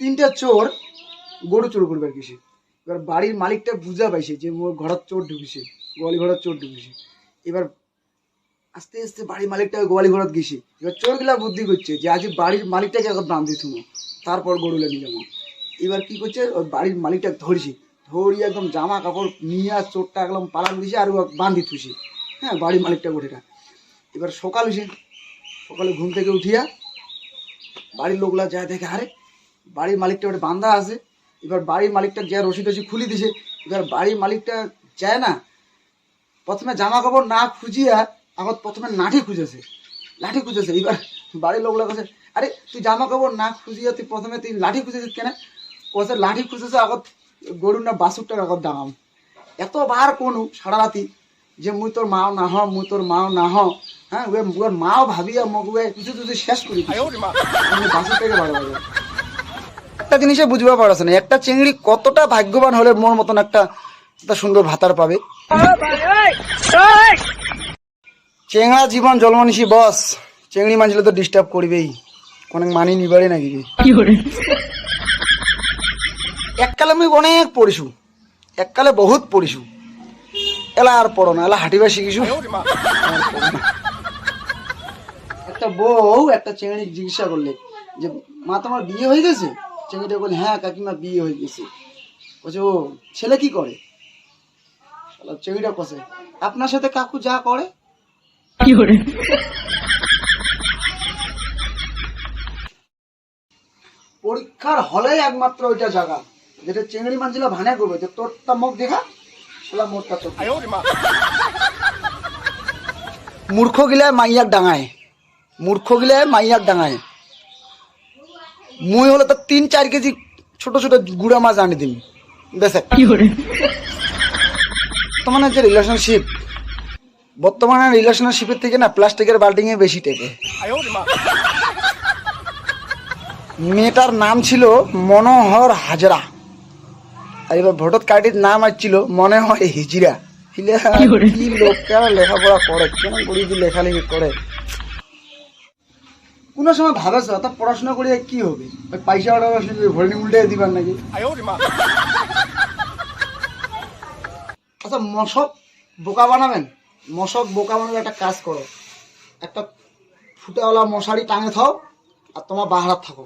তিনটা চোর গরু চোর করবে আর কিছু এবার বাড়ির মালিকটা বুঝা পাইছে যে মোর ঘরের চোর ঢুকেছে গোয়ালি ঘরের চোর ঢুকেছে। এবার আস্তে আস্তে বাড়ির মালিকটা গোয়ালি ঘরত গেছে। এবার চোরগুলা বুদ্ধি করছে যে আজ বাড়ির মালিকটাকে এখন দাম দিত তারপর গরু নিয়ে যাব। এবার কি করছে? ওই বাড়ির মালিকটা ধরছে, ধরি একদম জামা কাপড় নিয়ে চোরটা একদম পালান দিছে আর ও বান্ধি থুছে হ্যাঁ বাড়ির মালিকটা গোটেটা। এবার সকাল হয়েছে সকালে ঘুম থেকে উঠিয়া বাড়ির লোকলা যায় দেখে, আরে বাড়ির মালিকটা ওটা বান্ধা আছে এবার বাড়ির মালিকটা যা রশি টসি খুলি দিছে এবার বাড়ির মালিকটা যায় না প্রথমে জামা কাপড় না খুঁজিয়া আমার প্রথমে লাঠি খুঁজেছে লাঠি খুঁজেছে এবার বাড়ির লোকলা কাছে আরে তুই জামা কাপড় না খুঁজিয়া তুই প্রথমে তুই লাঠি খুঁজেছিস কেন? ওসে লাঠি খুঁজেছে আগত গরু না বাসুরটার আগত দাম এতবার কোন সারা রাতি যে মুই তোর মাও না হ মুই তোর মাও না হ হ্যাঁ ওর মাও ভাবিয়া মগ ওয়ে কিছু কিছু শেষ করি বাসুরটাকে বাড়া বাড়া একটা জিনিসে বুঝবা পারছ না একটা চিংড়ি কতটা ভাগ্যবান হলে মোর মতন একটা সুন্দর ভাতার পাবে। চেংড়া জীবন জন্মনিশি বস। চেংড়ি মাঝলে তো ডিস্টার্ব করবেই। অনেক মানি নিবারে নাকি এককালে আমি অনেক পড়িছু এককালে বহুত পড়িছু। এলা আর পড়ো না এলা হাঁটিবা শিখিছু। একটা বউ একটা চেংড়ি জিজ্ঞাসা করলে যে মা তোমার বিয়ে হয়ে গেছে? চেংড়িটা বলে হ্যাঁ কাকিমা বিয়ে হয়ে গেছে। বলছে ও ছেলে কি করে? শালা চেংড়িটা কষে। আপনার সাথে কাকু যা করে? পরীক্ষার হলে একমাত্র ওইটা জায়গা। যেটা চেংড়ি মাঞ্জিলা ভানে করবে যে তোরটা মুখ দেখা সেটা মোরটা চোখ মূর্খ গিলায় মাইয়াক ডাঙায়। মূর্খ গিলায় মাইয়াক ডাঙায়। মুই হলে তো তিন চার কেজি ছোট ছোট গুড়া মাছ আনি দিন বেসে বর্তমানে যে রিলেশনশিপ বর্তমানে রিলেশনশিপের থেকে না প্লাস্টিকের বাল্টিং এ বেশি টেকে। মেয়েটার নাম ছিল মনোহর হাজরা। আর এবার ভোটার কার্ডের নাম আসছিল মনে হয় হিজিরা হিলে কি লেখাপড়া করে কেন করি লেখালেখি করে। কোনো সময় ভাবেছ তা পড়াশোনা করিয়া কি হবে? পয়সা ওটা ভরণি উল্টে দিবার নাকি? আচ্ছা মশক বোকা বানাবেন? মশক বোকা বানাবে একটা কাজ করো। একটা ফুটেওয়ালা মশারি টাঙে থাও আর তোমার বাহারাত থাকো।